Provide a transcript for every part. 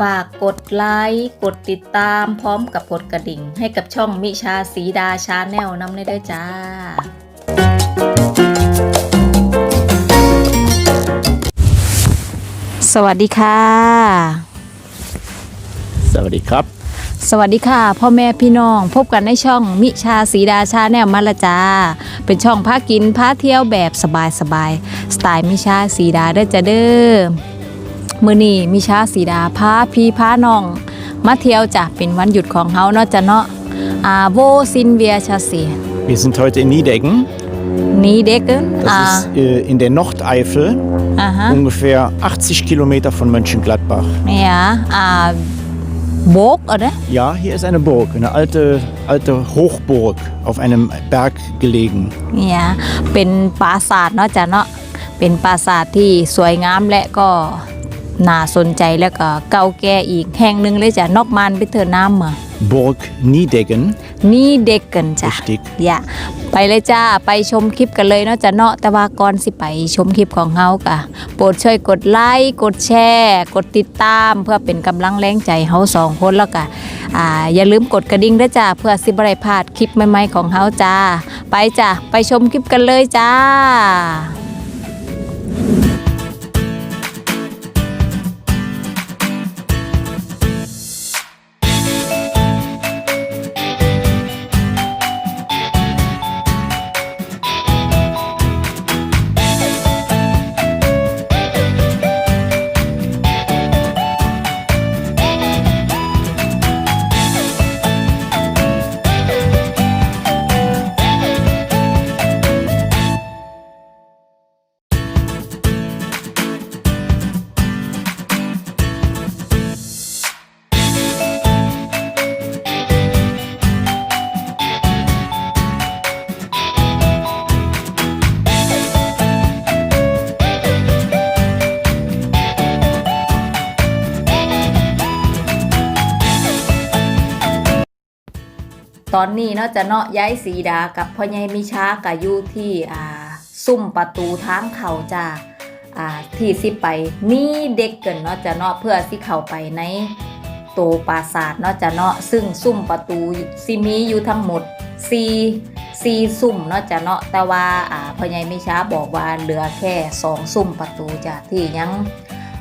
ฝากกดไลค์กดติดตามพร้อมกับกดกระดิ่ง ให้กับช่องมิชาสีดาชาแนลนำได้ด้วยจ้าสวัสดีค่ะ สวัสดีครับ สวัสดีค่ะ พ่อแม่พี่น้องพบกันในช่องมิชาสีดาชาแนลมาละจ้าเป็นช่องพากินพาเที่ยวแบบสบายสบายๆสไตล์มิชาสีดาเด้อจ้าเด้อ มือนี้มิชาสีดาพาพี่พาน้อง มาเที่ยวจ้ะเป็นวันหยุดของเฮาเนาะจ้ะเนาะอาโวซินเวียชาสี Wir sind heute in Niedecken. นี้เด็กเอิ้น Das อ่า ist äh, in der Nordeifel, อ่าฮะ ungefähr 80 Kilometer von Mönchengladbach. เนี่ยอ่าโบกเอะเด้ Ja, hier ist eine Burg, eine alte, alte Hochburg auf einem Berg gelegen. เนี่ยเป็นปราสาทเนาะจ้ะเนาะเป็นปราสาทที่สวยงามและก็ น่าสนใจแล้วก็เก่าแก่อีกแห่งหนึ่งเลยจ้ะนอกมันไปเถอะน้ำมา Burg Niedecken. นี่เด็กกันจ้ะ Richtig. อย่าไปเลยจ้า ไปชมคลิปกันเลยเนาะจ้ะเนาะแต่ว่าก่อนสิไปชมคลิปของเฮากะโปรดช่วยกดไลค์กดแชร์ กดติดตามเพื่อเป็นกำลังแรงใจเฮาสองคนแล้วก็อ่าอย่าลืมกดกระดิ่งด้วยจ้าเพื่อสิบไรพลาดคลิปใหม่ๆของเฮาจ้า ไปจ้ะไปชมคลิปกันเลยจ้า ตอนนี้เนาะจะเนาะย้ายสีดากับพ่อใหญ่มิช้ากับอยู่ที่อ่าซุ่มประตูทางเขาจ้าอ่าที่สิไปนี่เด็กเกินเนาะจะเนาะเพื่อสิเข้าไปในโตวปราสาทเนาะจะเนาะซึ่งซุ่มประตูสิมีอยู่ทั้งหมด4 4ซุ่มเนาะจะเนาะแต่ว่าอ่าพ่อใหญ่มิช้าบอกว่าเหลือแค่สองซุ่มประตูจ้ะที่ยัง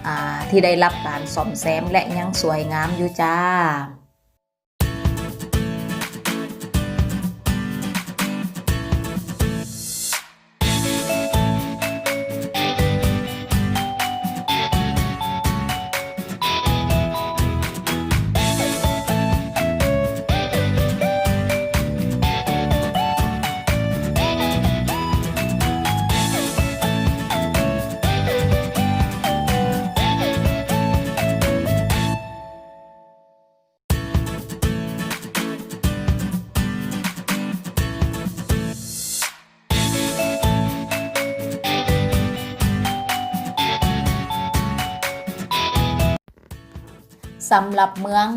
อ่าที่ได้รับการซ่อมแซมและยังสวยงามอยู่จ้า สำหรับเมือง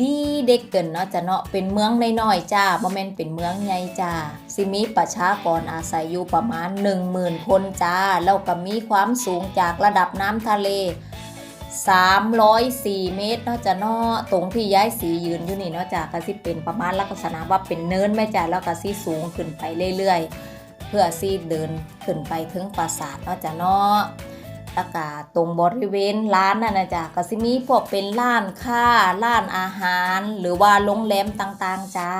ดีเด็กเกินเนาะจะเนาะเป็นเมืองน้อยๆจ้าบ่แม่นเป็นเมืองใหญ่จ้าสิมีประชากรอาศัยอยู่ประมาณ 10,000 คนจ้าแล้วก็มีความสูงจากระดับน้ำทะเล 304 เมตรเนาะจะเนาะตรงที่ย้ายสียืนอยู่นี่เนาะจ้าก็สิเป็นประมาณลักษณะว่าเป็นเนินแม่จ้าแล้วก็สิสูงขึ้นไปเรื่อยๆ เพื่อสิเดินขึ้นไปถึงปราสาทเนาะจ้าเนาะ แล้วก็ตรงบริเวณร้านนั่นนะจ๊ะก็สิมีพวกเป็นร้านค้าร้านอาหาร หรือว่าโรงแรมต่างๆจ้า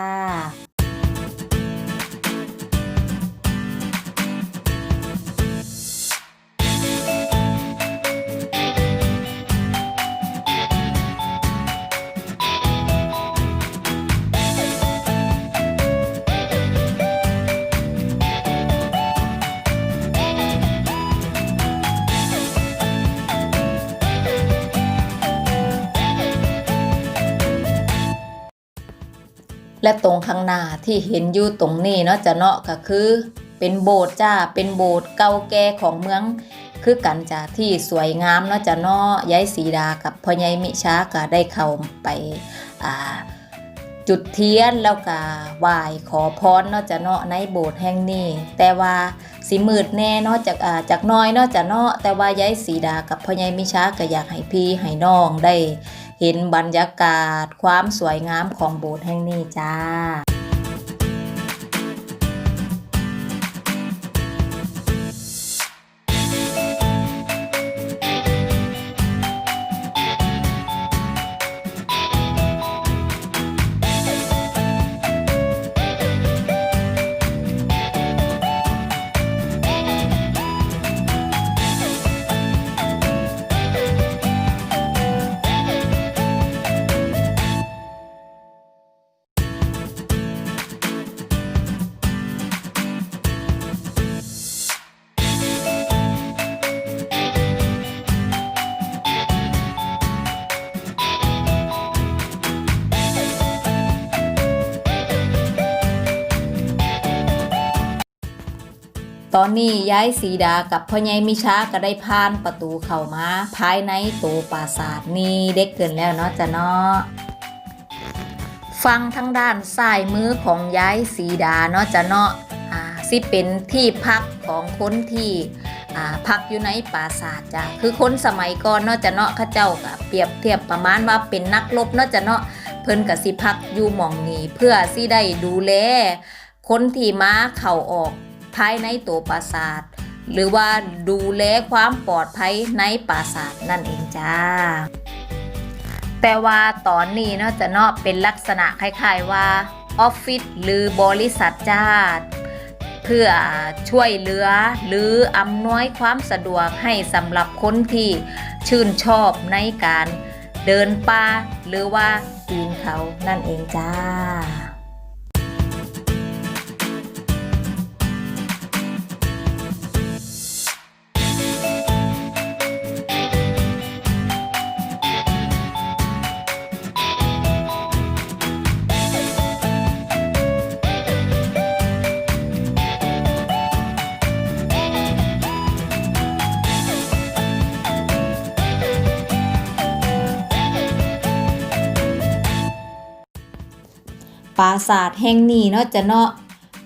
และตรงข้างหน้าที่เห็นอยู่ตรงนี้เนาะจะเนาะก็คือ เป็นโบสถ์จ้าเป็นโบสถ์เก่าแก่ของเมืองคือกันจ้าที่สวยงามเนาะจะเนาะยายสีดากับพ่อใหญ่มิชาก็ได้เข้าไปอ่าจุดเทียนแล้วก็ไหว้ขอพรเนาะจะเนาะในโบสถ์แห่งนี้ แต่ว่าสิมืดแน่เนาะจากอ่าจากน้อยเนาะจะเนาะแต่ว่ายายสีดากับพ่อใหญ่มิชาก็อยากให้พี่ให้น้องได้ เห็นบรรยากาศความสวยงามของโบสถ์แห่งนี้จ้า อนนี้ย้ายสีดากับพ่อใหญ่มิชาก็ได้ผ่านประตูเข้ามา ภายในตัวปราสาทนี่เด็กเกินแล้วเนาะจ้ะเนาะฟังทางด้านซ้ายมือของย้ายสีดาเนาะจ้ะเนาะอ่าสิเป็นที่พักของคนที่อ่าพักอยู่ในปราสาทจ้ะคือคนสมัยก่อนเนาะจ้ะเนาะข้าเจ้าก็เปรียบเทียบประมาณว่าเป็นนักรบเนาะจ้ะเนาะเพิ่นก็สิพักอยู่หม่องนี้เพื่อสิได้ดูแลคนที่มาเข้าออก ภายในตัวปราสาท หรือว่าดูแลความปลอดภัยในปราสาทนั่นเองจ้า แต่ว่าตอนนี้เนาะจะเนาะเป็นลักษณะคล้ายๆว่าออฟฟิศหรือบริษัทจ้าเพื่อช่วยเหลือหรืออำนวยความสะดวกให้สำหรับคนที่ชื่นชอบในการเดินป่าหรือว่าปีนเขานั่นเองจ้า ปราสาทแห่งนี้เนาะจะเนาะ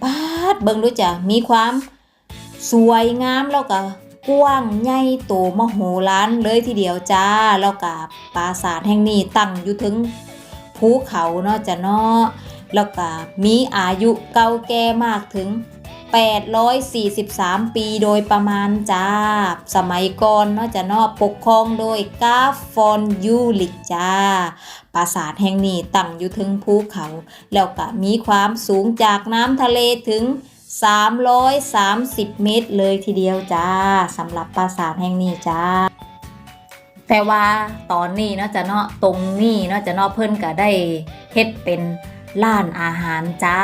ปาดเบิ่งดูจ้ะมีความสวยงามแล้วก็กว้างใหญ่โตมโหฬารเลยทีเดียวจ้าแล้วก็ปราสาทแห่งนี้ตั้งอยู่ถึงภูเขาเนาะจะเนาะแล้วก็มีอายุเก่าแก่มากถึง 843 ปีโดยประมาณจ้า สมัยก่อนเนาะจะนาะปกครองโดยกาฟอนยูลิกจ้า ปราสาทแห่งนี้ตั้งอยู่ถึงภูเขา แล้วก็มีความสูงจากน้ำทะเลถึง 330 เมตรเลยทีเดียวจ้าสำหรับปราสาทแห่งนี้จ้าแต่ว่าตอนนี้เนาะจะเนาะตรงนี้เนาะจะเนาะเพิ่นก็ได้เฮ็ดเป็น ร้านอาหารจ้า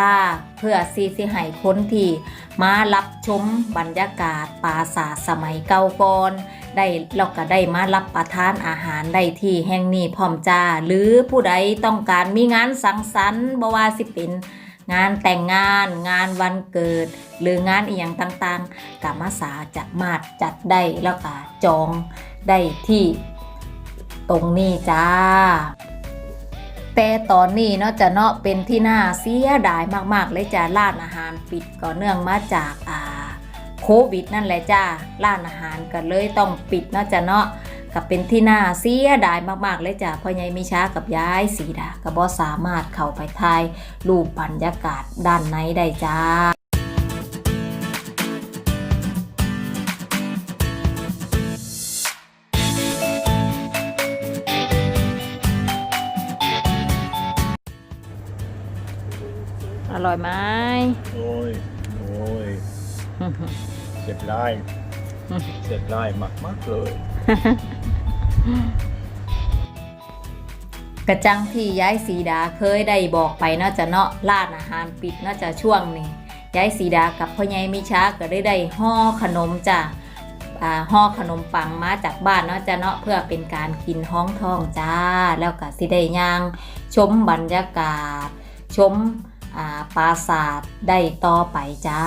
เพื่อซีสิให้คนที่มารับชมบรรยากาศปราสาทสมัยเก่าก่อนได้เราก็ได้มารับประทานอาหารได้ที่แห่งนี้พร้อมจ้า หรือผู้ใดต้องการมีงานสังสรรค์บ่ว่าสิเป็นงานแต่งงานงานวันเกิด หรืองานอีหยังต่างๆก็มาสาจะมาจัดได้แล้วก็จองได้ที่ตรงนี้จ้า แต่ตอนนี้เนาะจะเนาะเป็นที่น่าเสียดายมากๆ เลยจ้าร้านอาหารปิดก็เนื่องมาจากอ่าโควิดนั่นแหละจ้าร้านอาหารก็เลยต้องปิดเนาะจ้ะเนาะก็เป็นที่น่าเสียดายมากๆเลยจ้ะเพ่อใหญ่มิช้ากับยายสีดาก็บ่สามารถเข้าไปทายรูปบรรยากาศด้านในได้จ้า ร่อยไหมโอ้ย โอ้ยเจ็บไล่เจ็บไล่มากมากๆเลย กระจังที่ย้ายสีดาเคยได้บอกไปเนาะจะเนาะร้านอาหารปิดเนาะจะช่วงนี้ย้ายสีดากับพ่อใหญ่มิช้าก็ได้ได้ห่อขนมจ้ะอ่าห่อขนมปังมาจากบ้านเนาะจะเนาะเพื่อเป็นการกินห้องท้องจ้า แล้วก็สิได้ย่าง ชมบรรยากาศ ชมอ่า ปราสาทได้ต่อไปจ้า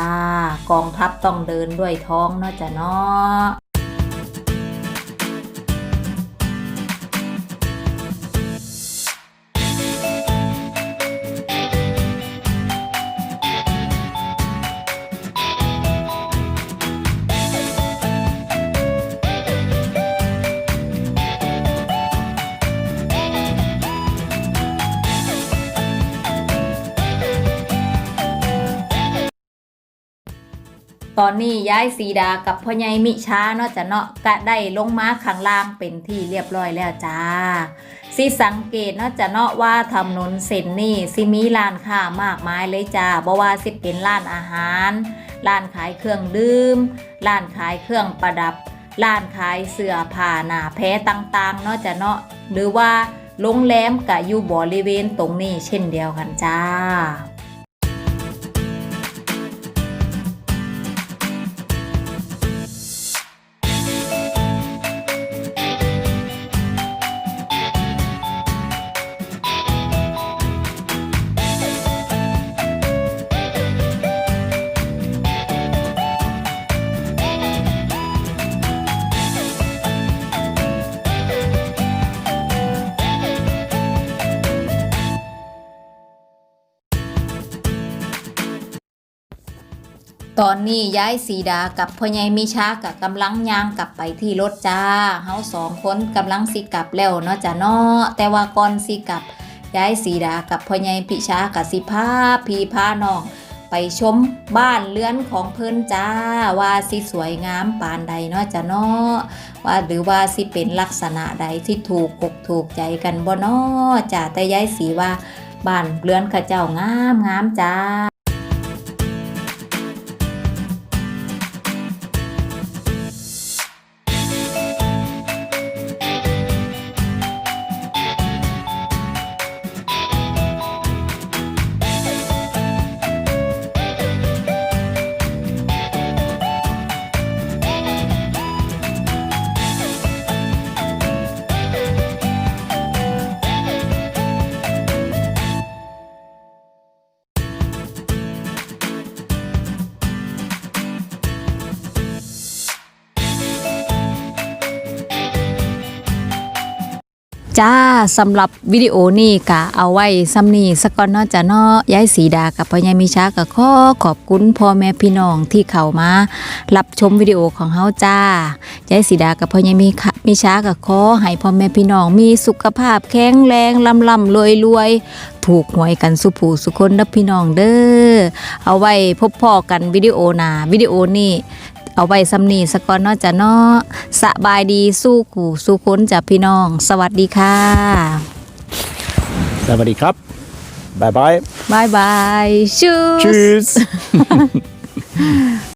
กองทัพต้องเดินด้วยท้องเนาะจะเนาะ ตอนนี้ย้ายสีดากับพ่อใหญ่มิช้าเนาะจ้ะเนาะก็ได้ลงมาข้างล่างเป็นที่เรียบร้อยแล้วจ้าสิสังเกตเนาะจะเนาะว่าถนนเส้นนี่สิมีร้านค้ามากมายเลยจ้าบ่ว่าสิเป็นร้านอาหารร้านขายเครื่องดื่มร้านขายเครื่องประดับร้านขายเสื้อผ้าหน้าแพ้ต่างๆเนาะจะเนาะหรือว่าโรงแรมก็อยู่บริเวณตรงนี้เช่นเดียวกันจ้า ตอนนี้ย้ายสีดากับพ่อใหญ่มิชากับกำลังย่างกลับไปที่รถจ้าเฮาสองคนกำลังสิกลับแล้วเนาะจ้าเนาะแต่ว่าก่อนสิกลับย้ายสีดากับพ่อใหญ่พิชากับสิพาพีพาน้อง ไปชมบ้านเรือนของเพิ่นจ้าว่าสิสวยงามปานใดเนาะจ้าเนาะว่าหรือว่าสิเป็นลักษณะใดที่ถูกอกถูกใจกันบ่เนาะจ้าแต่ย้ายสีว่าบ้านเรือนข้าเจ้างามงามจ้า จ้าสำหรับวิดีโอนี้กะเอาไว้ซ้ำนี้สกอนเนาะจ้ะเนาะยายสีดากับพ่อใหญ่มิชาก็ขอขอบคุณพ่อแม่พี่น้องที่เข้ามา รับชมวิดีโอของเฮาจ้ายายสีดากับพ่อใหญ่มิมิชาก็ขอให้พ่อแม่พี่น้องมีสุขภาพแข็งแรงลำลำรวยรวยถูกหวยกันสุผูสุคนเด้อพี่น้องเด้อเอาไว้พบพ่อกันวิดีโอหนาวิดีโอนี้ เอาไว้ซ้ำนี้สกอนเนาะจ้ะเนาะสบายดีสู้กูสู้คนจ้ะพี่น้อง สวัสดีค่ะ สวัสดีครับบายบายบายบายชู Tschüss